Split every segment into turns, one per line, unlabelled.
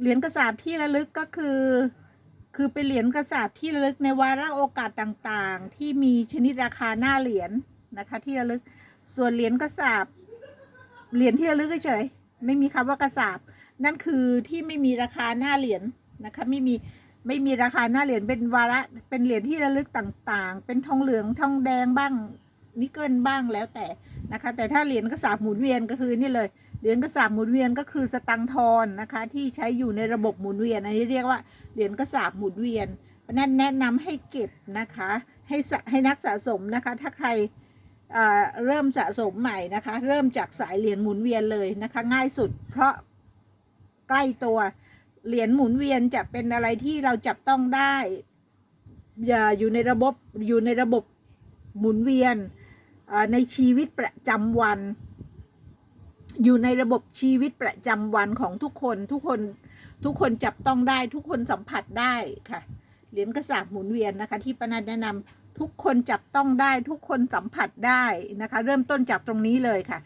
เหรียญกระสาบที่ระลึกก็คือ คือเป็นเหรียญกระสาบที่ระลึกในวาระโอกาสต่างๆ ที่มีชนิดราคาหน้าเหรียญนะคะ ที่ระลึกส่วนเหรียญกระสาบเหรียญที่ระลึกเฉยไม่มีคำว่ากระสาบนั่นคือที่ไม่มีราคาหน้าเหรียญนะคะไม่มีไม่มีราคาหน้าเหรียญเป็นวาระเป็นเหรียญที่ระลึกต่างๆ เป็นทองเหลืองทองแดงบ้างนิกเกิลบ้างแล้วแต่นะคะ แต่ถ้าเหรียญกระสาบหมุนเวียนก็คือนี่เลย เหรียญกระสาบหมุนเวียนก็คือสตังทอนนะคะ ที่ใช้อยู่ในระบบหมุนเวียน อันนี้เรียกว่าเหรียญกระสาบหมุนเวียนนั้นแนะนำให้เก็บนะคะ ให้ให้นักสะสมนะคะ ถ้าใครเริ่มสะสมใหม่นะคะ เริ่มจากสายเหรียญหมุนเวียนเลยนะคะ ง่ายสุด เพราะใกล้ตัวเหรียญหมุนเวียนจะเป็นอะไรที่เราจับต้องได้อย่าอยู่ในระบบอยู่ในระบบหมุนเวียนในชีวิตประจำวัน อยู่ในระบบชีวิตประจำวันของทุกคนทุกคนทุกคนจับต้องได้ทุกคนสัมผัสได้ค่ะเหรียญกระสาบหมุนเวียนนะคะที่ปนัดแนะนำทุกคนจับต้องได้ทุกคนสัมผัสได้นะคะ เริ่มต้นจากตรงนี้เลยค่ะ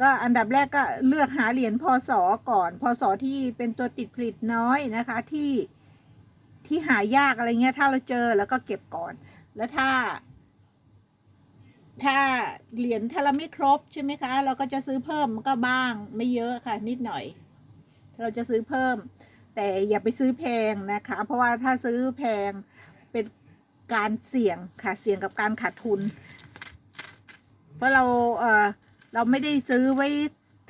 ก็อันดับแรกก็เลือกหาเหรียญพศก่อนพศที่เป็นตัวติดผลิตน้อยนะคะที่ที่หายากอะไรเงี้ยถ้าเราเจอแล้วก็เก็บก่อน แล้วถ้า ถ้าเหรียญถ้าเราไม่ครบใช่ไหมคะ เราก็จะซื้อเพิ่มก็บ้างไม่เยอะค่ะนิดหน่อย เราจะซื้อเพิ่ม แต่อย่าไปซื้อแพงนะคะ เพราะว่าถ้าซื้อแพงเป็นการเสี่ยงค่ะเสี่ยงกับการขาดทุน เพราะเราเออเราไม่ได้ซื้อไว้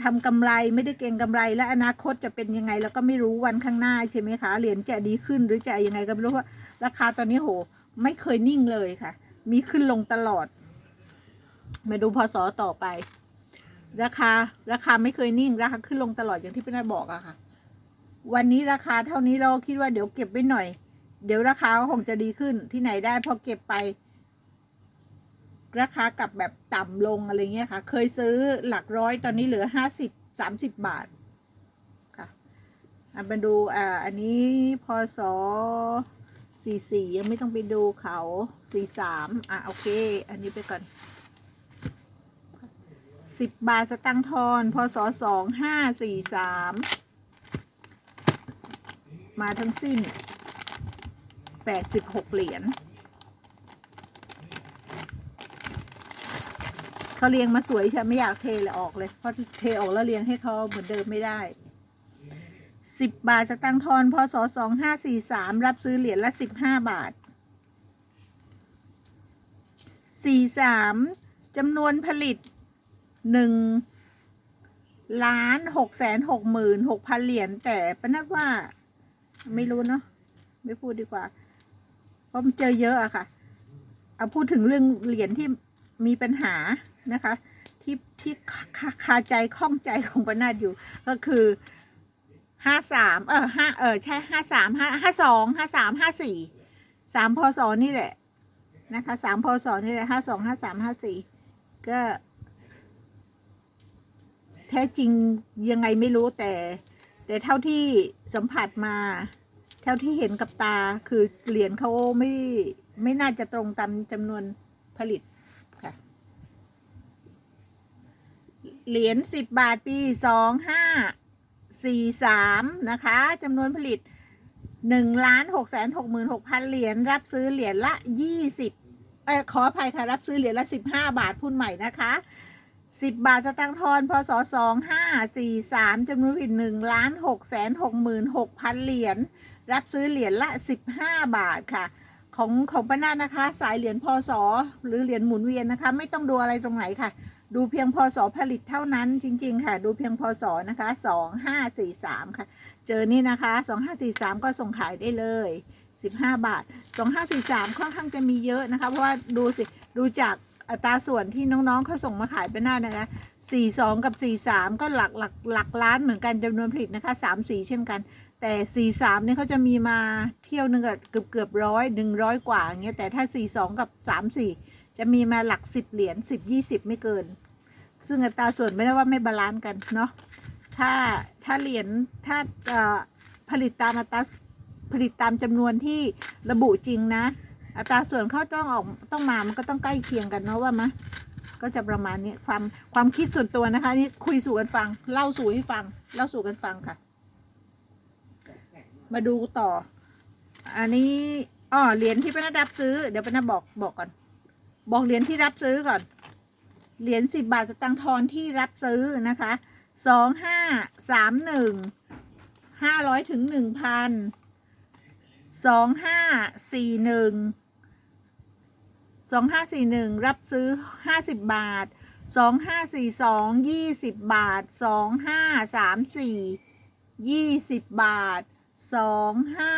ทำกำไรไม่ได้เก็งกำไร และอนาคตจะเป็นยังไงเราก็ไม่รู้วันข้างหน้าใช่ไหมคะเหรียญจะดีขึ้นหรือจะยังไงก็ไม่รู้ว่าราคาตอนนี้โห ไม่เคยนิ่งเลยค่ะ มีขึ้นลงตลอด มาดูพศต่อไป ราคา ราคาไม่เคยนิ่งราคาขึ้นลงตลอดอย่างที่พี่นายบอกอะค่ะ วันนี้ราคาเท่านี้เราคิดว่าเดี๋ยวเก็บไว้หน่อย เดี๋ยวราคาคงจะดีขึ้นที่ไหนได้พอเก็บไป ราคากลับแบบต่ำลงอะไรเงี้ยค่ะ เคยซื้อหลักร้อยตอนนี้เหลือห้าสิบสามสิบบาทค่ะอะมาดูอ่าอันนี้พศสี่สี่ยังไม่ต้องไปดูเขาสี่สามอะโอเค อันนี้ไปก่อน สิบบาทสตังทอนพศสองห้าสี่สามมาทั้งสิ้นแปดสิบหกเหรียญเขาเรียงมาสวยฉันไม่อยากเทเลยออกเลย เพราะเทออกแล้วเรียงให้เขาเหมือนเดิมไม่ได้สิบบาทสตังทอนพศสองห้าสี่สามรับซื้อเหรียญละสิบห้าบาทสี่สามจำนวนผลิต หนึ่งล้านหกแสนหกหมื่นหกพันเหรียญแต่ปนัดว่าไม่รู้เนาะไม่พูดดีกว่า เพราะมันเจอเยอะอะค่ะ เอาพูดถึงเรื่องเหรียญที่มีปัญหานะคะ ที่ที่คาาคาใจข้องใจของปนาดอยู่ ก็คือห้าสามเออห้าเออใช่ห้าสามห้าห้าสองห้าสามห้าสี่สามพศนี่แหละนะคะสามพศนี่แหละห้าสองห้าสามห้าสี่ก็ แท้จริงยังไงไม่รู้แต่ แต่เท่าที่สัมผัสมา เท่าที่เห็นกับตาคือเหรียญเขาไม่ไม่น่าจะตรงตามจำนวนผลิตค่ะ เหรียญสิบบาทปีสองห้าสี่สามนะคะจำนวนผลิตหนึ่งล้านหกแสนหกหมื่นหกพันเหรียญรับซื้อเหรียญละยี่สิบเออขออภัยค่ะ รับซื้อเหรียญละสิบห้าบาทพูดใหม่นะคะ สิบบาทสตางค์ทอนพศสองห้าสี่สามจำนวนผลิตหนึ่งล้านหกแสนหกหมื่นหกพันเหรียญรับซื้อเหรียญละ15บาทค่ะ ของของป้านานะคะ สายเหรียญพศหรือเหรียญหมุนเวียนนะคะ ไม่ต้องดูอะไรตรงไหนค่ะ ดูเพียงพศผลิตเท่านั้นจริง ๆ ค่ะ ดูเพียงพศนะคะ2543ค่ะ เจอนี่นะคะ2543ก็ส่งขายได้เลย15บาท2543ค่อนข้างจะมีเยอะนะคะ เพราะว่าดูสิดูจาก อัตราส่วนที่น้องๆเขาส่งมาขายไปหน้านะคะ42กับ43ก็หลักหลักหลักล้านเหมือนกันจำนวนผลิตนะคะ3 4เช่นกัน แต่43เนี่ยเขาจะมีมาเที่ยวหนึ่งกับเกือบเกือบร้อยหนึ่งร้อยกว่าอย่างเงี้ยแต่ถ้า42กับ34จะมีมาหลัก10เหรียญ10 20ไม่เกิน ซึ่งอัตราส่วนไม่ได้ว่าไม่บาลานซ์กันเนาะถ้าถ้าเหรียญถ้าผลิตตามอัตราผลิตตามจำนวนที่ระบุจริงนะ อัตราส่วนเขาต้องออกต้องมามันก็ต้องใกล้เคียงกันเนาะว่ามะก็จะประมาณนี้ความความคิดส่วนตัวนะคะ นี่คุยสู่กันฟัง เล่าสู่ให้ฟัง เล่าสู่กันฟังค่ะ มาดูต่อ อันนี้อ๋อเหรียญที่ป้านารับซื้อเดี๋ยวป้านาบอกบอกก่อน บอกเหรียญที่รับซื้อก่อนเหรียญสิบบาทสตังค์ทอนที่รับซื้อนะคะสองห้าสามหนึ่งห้าร้อยถึงหนึ่งพันสองห้าสี่หนึ่ง สองห้าสี่หนึ่งรับซื้อห้าสิบบาทสองห้าสี่สองยี่สิบบาทสองห้าสามสี่ยี่สิบบาทสองห้า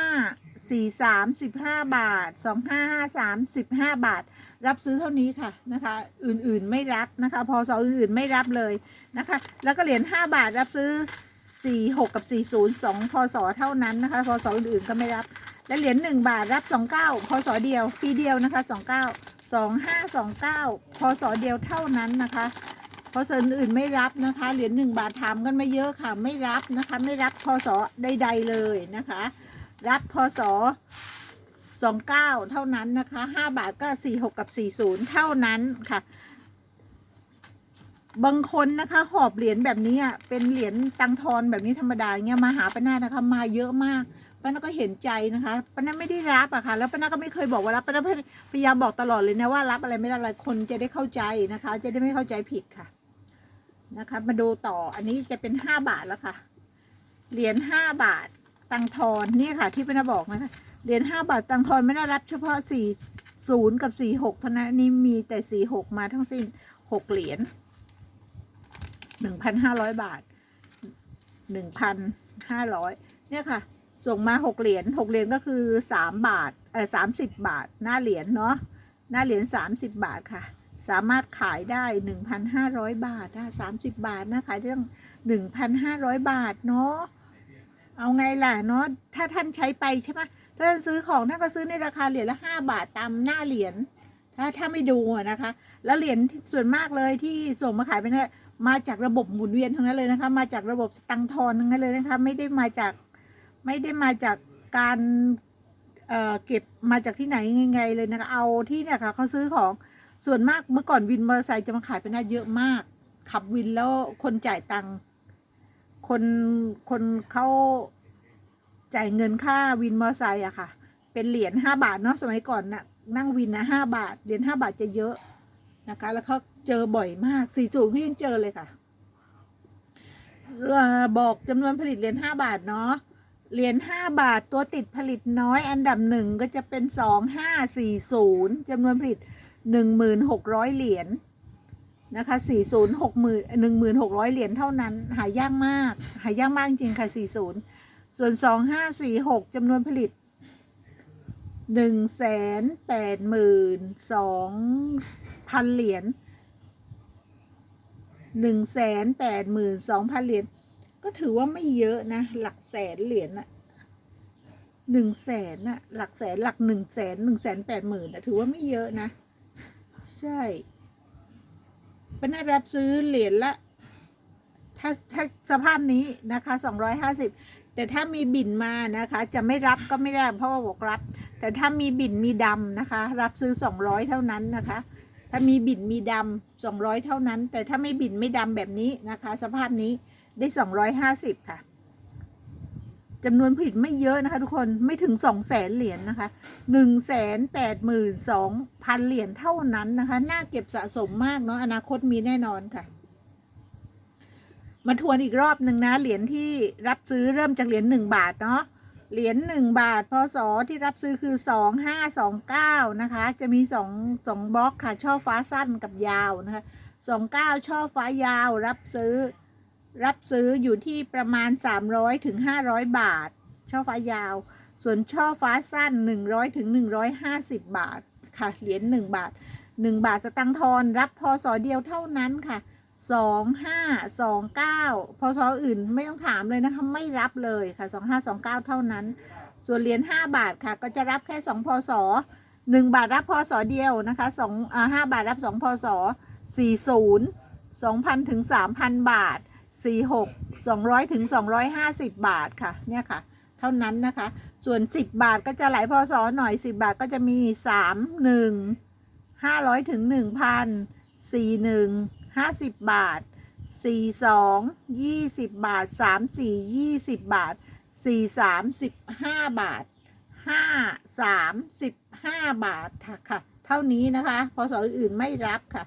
สี่สามสิบห้าบาทสองห้าสามสิบห้าบาท รับซื้อเท่านี้ค่ะนะคะ อื่นๆไม่รับนะคะพอสออื่นๆไม่รับเลยนะคะ แล้วก็เหรียญ5บาทรับซื้อ 46 กับ 40 2พศเท่านั้นนะคะพศอื่นๆก็ไม่รับและเหรียญ1บาทรับ 29พศเดียวปีเดียวนะคะ 29 2529พศเดียวเท่านั้นนะคะพศอื่นไม่รับนะคะ เหรียญ1บาทถามกันมาเยอะค่ะ ไม่รับนะคะ ไม่รับพศใด ๆเลยนะคะ รับพศสองเก้าเท่านั้นนะคะห้าบาทก็สี่หกกับสี่ศูนย์เท่านั้นค่ะ บางคนนะคะหอบเหรียญแบบนี้อะเป็นเหรียญตังทอนแบบนี้ธรรมดาเงี้ยมาหาป้านานะคะ มาเยอะมาก ป้านาก็เห็นใจนะคะป้านาไม่ได้รับอะค่ะ แล้วป้านาก็ไม่เคยบอกว่ารับป้านาพยายามบอกตลอดเลยนะว่ารับอะไรไม่รับอะไรคนจะได้เข้าใจนะคะ จะได้ไม่เข้าใจผิดค่ะนะคะ มาดูต่ออันนี้จะเป็นห้าบาทแล้วค่ะ เหรียญห้าบาทตังทอนนี่ค่ะ ที่ป้านาบอกนะคะเหรียญห้าบาทตังทอนไม่ได้รับเฉพาะสี่ศูนย์กับสี่หกเท่านั้นนนี้มีแต่สี่หกมาทั้งสิ้นหกเหรียญหนึ่งพันห้าร้อยบาทหนึ่งพันห้าร้อยเนี่ยค่ะ ส่งมาหกเหรียญหกเหรียญก็คือสามบาทเออสามสิบบาท หน้าเหรียญเนาะหน้าเหรียญสามสิบบาทค่ะ สามารถขายได้หนึ่งพันห้าร้อยบาทนะสามสิบบาทนะขายเรื่องหนึ่งพันห้าร้อยบาทเนาะเอาไงล่ะเนาะถ้าท่านใช้ไปใช่ไหมถ้าท่านซื้อของท่านก็ซื้อในราคาเหรียญละห้าบาทตามหน้าเหรียญถ้าถ้าไม่ดูนะคะ แล้วเหรียญส่วนมากเลยที่ส่งมาขายไปเนี่ยมาจากระบบหมุนเวียนทั้งนั้นเลยนะคะ มาจากระบบสตังทอนทั้งนั้นเลยนะคะ ไม่ได้มาจาก ไม่ได้มาจากการเเก็บมาจากที่ไหนยังไงเลยนะคะเอาที่เนี่ยค่ะเขาซื้อของส่วนมากเมื่อก่อนวินมอเตอร์ไซค์จะมาขายไปน่าเยอะมาก ขับวินแล้วคนจ่ายตังค์คนคนเขาจ่ายเงินค่าวินมอเตอร์ไซค์อะค่ะ เป็นเหรียญห้าบาทเนาะสมัยก่อนน่ะนั่งวินนะห้าบาทเหรียญห้าบาทจะเยอะนะคะ แล้วเขาเจอบ่อยมากสี่สูงก็ยังเจอเลยค่ะบอกจำนวนผลิตเหรียญห้าบาทเนาะ เหรียญห้าบาทตัวติดผลิตน้อยอันดับหนึ่งก็จะเป็นสองห้าสี่ศูนย์จำนวนผลิตหนึ่งหมื่นหกร้อยเหรียญนะคะสี่ศูนย์หกหมื่นหนึ่งหมื่นหกร้อยเหรียญเท่านั้น หายากมาก หายากมากจริงค่ะสี่ศูนย์ส่วนสองห้าสี่หกจำนวนผลิตหนึ่งแสนแปดหมื่นสองพันเหรียญหนึ่งแสนแปดหมื่นสองพันเหรียญ ก็ถือว่าไม่เยอะนะ หลักแสนเหรียญอะหนึ่งแสนอะหลักแสนหลักหนึ่งแสนหนึ่งแสนแปดหมื่นอะถือว่าไม่เยอะนะ ใช่เป็นได้รับซื้อเหรียญละ ถ้าถ้าสภาพนี้นะคะสองร้อยห้าสิบแต่ถ้ามีบินมานะคะ จะไม่รับก็ไม่ได้เพราะว่าบอกรับ แต่ถ้ามีบินมีดำนะคะ รับซื้อ200เท่านั้นนะคะ ถ้ามีบินมีดำ200เท่านั้น แต่ถ้าไม่บินไม่ดำแบบนี้นะคะ สภาพนี้ ได้ 250 ค่ะจำนวนผลิตไม่เยอะนะคะ ทุกคนไม่ถึง 2 0 0แสนเหรียญนะคะ1 8 2 0 0 0 เหรียญเท่านั้นนะคะ น่าเก็บสะสมมากเนาะอนาคตมีแน่นอนค่ะ มาทวนอีกรอบหนึ่งนะ เหรียญที่รับซื้อเริ่มจากเหรียญหนึ่งบาทเนาะเหรียญหนึ่งบาทพศที่รับซื้อคือสองห้าสองเก้านะคะ จะมีสองสองบล็อกค่ะ ช่อฟ้าสั้นกับยาวนะคะสองเก้าช่อฟ้ายาวรับซื้อ รับซื้ออยู่ที่ประมาณสามร้อยถึงห้าร้อยบาท ช่อฟ้ายาว ส่วนช่อฟ้าสั้นหนึ่งร้อยถึงหนึ่งร้อยห้าสิบบาทค่ะ เหรียญหนึ่งบาทหนึ่งบาทสตังทอนรับพศเดียวเท่านั้นค่ะสองห้าสองเก้าพศอื่นไม่ต้องถามเลยนะคะไม่รับเลยค่ะสองห้าสองเก้าเท่านั้น ส่วนเหรียญห้าบาทค่ะ ก็จะรับแค่สองพศหนึ่งบาทรับพศเดียวนะคะสองอ่าห้าบาทรับสองพศสี่ศูนย์สองพันถึงสามพันบาท สี่หกสองร้อยถึงสองร้อยห้าสิบบาทค่ะ เนี่ยค่ะ เท่านั้นนะคะ ส่วน 10 บาทก็จะไหลพอสอหน่อย 10 บาทก็จะมี 3 1 500ถึง1,000 4 1 50 บาท 4 2 20 บาท 3 4 20 บาท 4 3 15 บาท 5 3 15 บาทค่ะ เท่านี้นะคะ พอสออื่นไม่รับค่ะ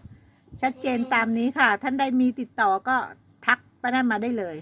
ชัดเจนตามนี้ค่ะ ท่านใดมีติดต่อก็ ไป้านั่นมาได้เลย